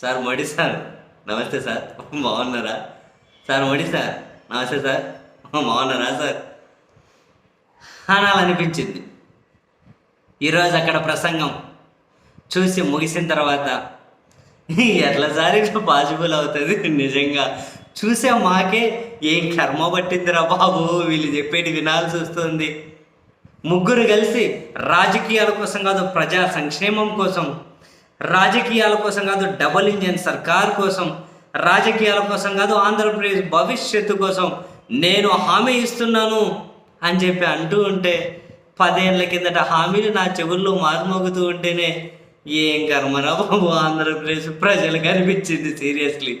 Sir Modi sir నమస్తే sir. బాగున్నారా? Sir Modi sir నమస్తే సార్. బాగున్నారా సార్? అనాలనిపించింది. ఈరోజు అక్కడ ప్రసంగం చూసి ముగిసిన తర్వాత ఎట్లా సార్ ఇట్లా పాసిబుల్ అవుతుంది నిజంగా. చూసే మాకే ఏం కర్మ పట్టిందిరా బాబు? వీళ్ళు చెప్పేటి వినాల్సి వస్తుంది. ముగ్గురు కలిసి రాజకీయాల కోసం కాదు ప్రజా సంక్షేమం కోసం రాజకీయాల కోసం కాదు డబల్ ఇంజన్ సర్కార్ కోసం రాజకీయాల కోసం కాదు ఆంధ్రప్రదేశ్ భవిష్యత్తు కోసం నేను హామీ ఇస్తున్నాను అని చెప్పి అంటూ ఉంటే పదేళ్ళ కిందట హామీలు నా చెవుల్లో మారుమోగుతూ ఉంటేనే ఏం కర్మరా బాబు ఆంధ్రప్రదేశ్ ప్రజలకు అనిపించింది సీరియస్లీ.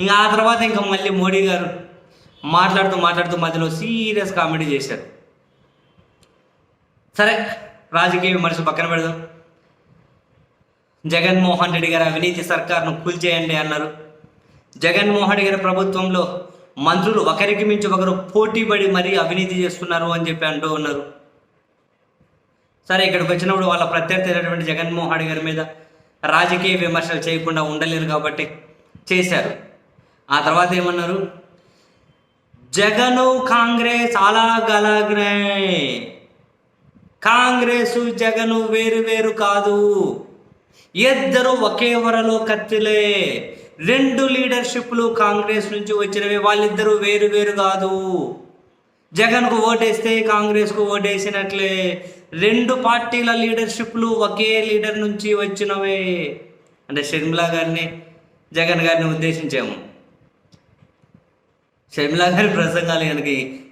ఇంకా ఆ తర్వాత ఇంకా మళ్ళీ మోడీ గారు మాట్లాడుతూ మాట్లాడుతూ మధ్యలో సీరియస్ కామెడీ చేశారు. సరే రాజకీయ విమర్శ పక్కన పెడదాం. జగన్మోహన్ రెడ్డి గారి అవినీతి సర్కార్ను కూల్చేయండి అన్నారు. జగన్మోహన్ రెడ్డి గారి ప్రభుత్వంలో మంత్రులు ఒకరికి మించి ఒకరు పోటీపడి మరీ అవినీతి చేస్తున్నారు అని చెప్పి అంటూ ఉన్నారు. సరే ఇక్కడికి వచ్చినప్పుడు వాళ్ళ ప్రత్యర్థి అయినటువంటి జగన్మోహన్ రెడ్డి గారి మీద రాజకీయ విమర్శలు చేయకుండా ఉండలేరు కాబట్టి చేశారు. ఆ తర్వాత ఏమన్నారు? జగను కాంగ్రెస్ అలాగలాగ్నే. కాంగ్రెస్ జగను వేరు వేరు కాదు. ఇద్దరు ఒకే వరలో కత్తిలే. రెండు లీడర్షిప్లు కాంగ్రెస్ నుంచి వచ్చినవి వాళ్ళిద్దరూ వేరు వేరు కాదు. జగన్కు ఓటేస్తే కాంగ్రెస్కు ఓటేసినట్లే. రెండు పార్టీల లీడర్షిప్లు ఒకే లీడర్ నుంచి వచ్చినవే. అంటే షర్మిలా గారిని జగన్ గారిని ఉద్దేశించాము. షర్మిలా గారి ప్రసంగాలు కనుక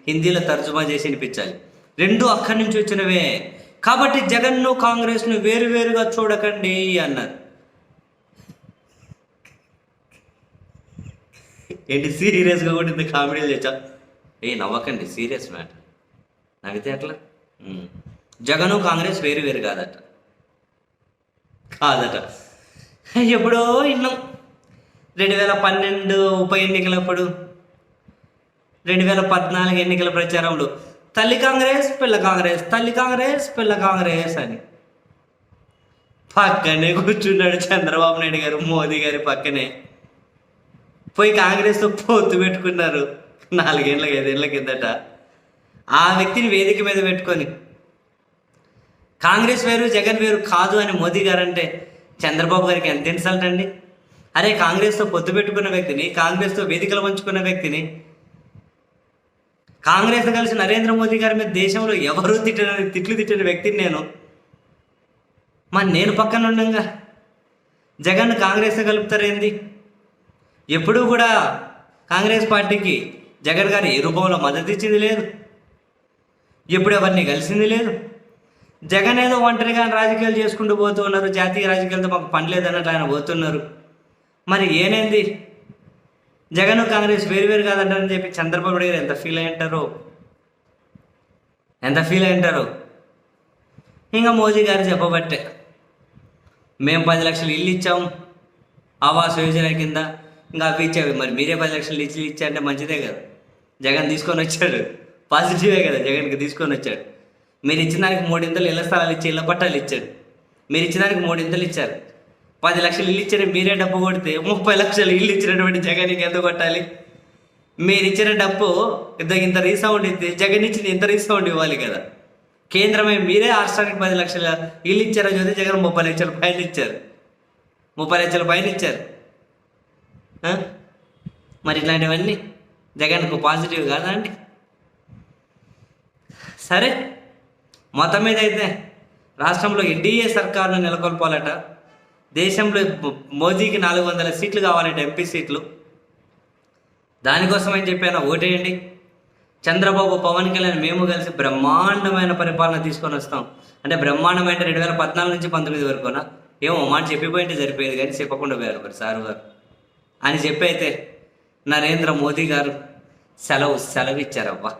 హిందీలో తర్జుమా చేసి వినిపించాలి. రెండు అక్కడి నుంచి వచ్చినవే. కాబట్టి జగన్ను కాంగ్రెస్ను వేరు వేరుగా చూడకండి అన్నారు. ఏంటి సీరియస్గా కూడా ఇంత కామెడీలు చేసా ఏ నవ్వకండి సీరియస్ మ్యాటర్. నవ్వితే అట్లా జగను కాంగ్రెస్ వేరు వేరు కాదట. కాదట. ఎప్పుడో విన్నాం రెండు వేల పన్నెండు ఉప ఎన్నికలప్పుడు రెండు వేల పద్నాలుగు ఎన్నికల ప్రచారంలో తల్లి కాంగ్రెస్ పిల్ల కాంగ్రెస్ తల్లి కాంగ్రెస్ పిల్ల కాంగ్రెస్ అని. పక్కనే కూర్చున్నాడు చంద్రబాబు నాయుడు గారు మోదీ గారి పక్కనే. పోయి కాంగ్రెస్తో పొత్తు పెట్టుకున్నారు. నాలుగేళ్ళ ఐదేళ్ళ కిందట. ఆ వ్యక్తిని వేదిక మీద పెట్టుకొని. కాంగ్రెస్ వేరు జగన్ వేరు కాదు అని మోదీ గారు అంటే చంద్రబాబు గారికి ఎంత ఇన్సల్ట్ అండి? అరే కాంగ్రెస్తో పొత్తు పెట్టుకున్న వ్యక్తిని కాంగ్రెస్తో వేదికలు పంచుకున్న వ్యక్తిని కాంగ్రెస్ కలిసి నరేంద్ర మోదీ గారి మీద దేశంలో ఎవరు తిట్టిన తిట్లు తిట్టిన వ్యక్తిని నేను మరి నేను పక్కన ఉండంగా. జగన్ కాంగ్రెస్ కలుపుతారేంది ఎప్పుడూ కూడా కాంగ్రెస్ పార్టీకి జగన్ గారు ఏ రూపంలో మద్దతు ఇచ్చింది లేదు. ఎప్పుడు ఎవరిని కలిసింది లేదు. జగన్ ఏదో ఒంటరిగా రాజకీయాలు చేసుకుంటూ పోతూ ఉన్నారు. జాతీయ రాజకీయాలతో మాకు పని లేదన్నట్లు ఆయన పోతున్నారు. మరి ఏనేంది జగన్ కాంగ్రెస్ వేరు వేరు కాదంటారని చెప్పి చంద్రబాబు నాయుడు గారు ఎంత ఫీల్ అయి ఎంత ఫీల్ అయి ఇంకా మోదీ గారు చెప్పబట్టే మేము పది లక్షలు ఇల్లు ఇచ్చాం ఆవాస్ యోజన కింద ఇంకా అవి ఇచ్చేవి మరి మీరే పది లక్షలు ఇచ్చి ఇచ్చారంటే మంచిదే కదా. జగన్ తీసుకొని వచ్చాడు. పాజిటివే కదా జగన్కి తీసుకొని వచ్చాడు. మీరు ఇచ్చిన దానికి మూడింతలు ఇళ్ళ స్థలాలు ఇచ్చి ఇళ్ళ పట్టాలు ఇచ్చాడు మీరు ఇచ్చిన దానికి మూడింతలు ఇచ్చారు. పది లక్షలు ఇల్లు ఇచ్చిన మీరే డబ్బు కొడితే ముప్పై లక్షలు ఇల్లు ఇచ్చినటువంటి జగన్కి ఎంత కొట్టాలి? మీరు ఇచ్చిన డబ్బు ఇంత ఇంత రీసౌండ్ ఇస్తే జగన్ ఇచ్చిన ఇంత రీసౌండ్ ఇవ్వాలి కదా. కేంద్రమే మీరే రాష్ట్రానికి పది లక్షల ఇల్లు ఇచ్చారో చూస్తే జగన్ ముప్పై లక్షల పైన ఇచ్చారు. ముప్పై లక్షల పైన ఇచ్చారు. మరి ఇట్లాంటివన్నీ జగన్కు పాజిటివ్ కాదా అండి? సరే మొత్తం మీద అయితే రాష్ట్రంలో ఎన్డీఏ సర్కారును నెలకొల్పాలట. దేశంలో మోదీకి నాలుగు వందల సీట్లు కావాలంటే ఎంపీ సీట్లు. దానికోసం ఏం చెప్పాను ఓటేయండి. చంద్రబాబు పవన్ కళ్యాణ్ మేము కలిసి బ్రహ్మాండమైన పరిపాలన తీసుకొని వస్తాం. అంటే బ్రహ్మాండమైన రెండు వేల పద్నాలుగు నుంచి పంతొమ్మిది వరకునా? ఏమో మాట చెప్పిపోయింటే సరిపోయేది కానీ చెప్పకుండా పోయారు మరి సారు గారు. అని చెప్పి అయితే నరేంద్ర మోదీ గారు సెలవు సెలవు ఇచ్చారవ్వా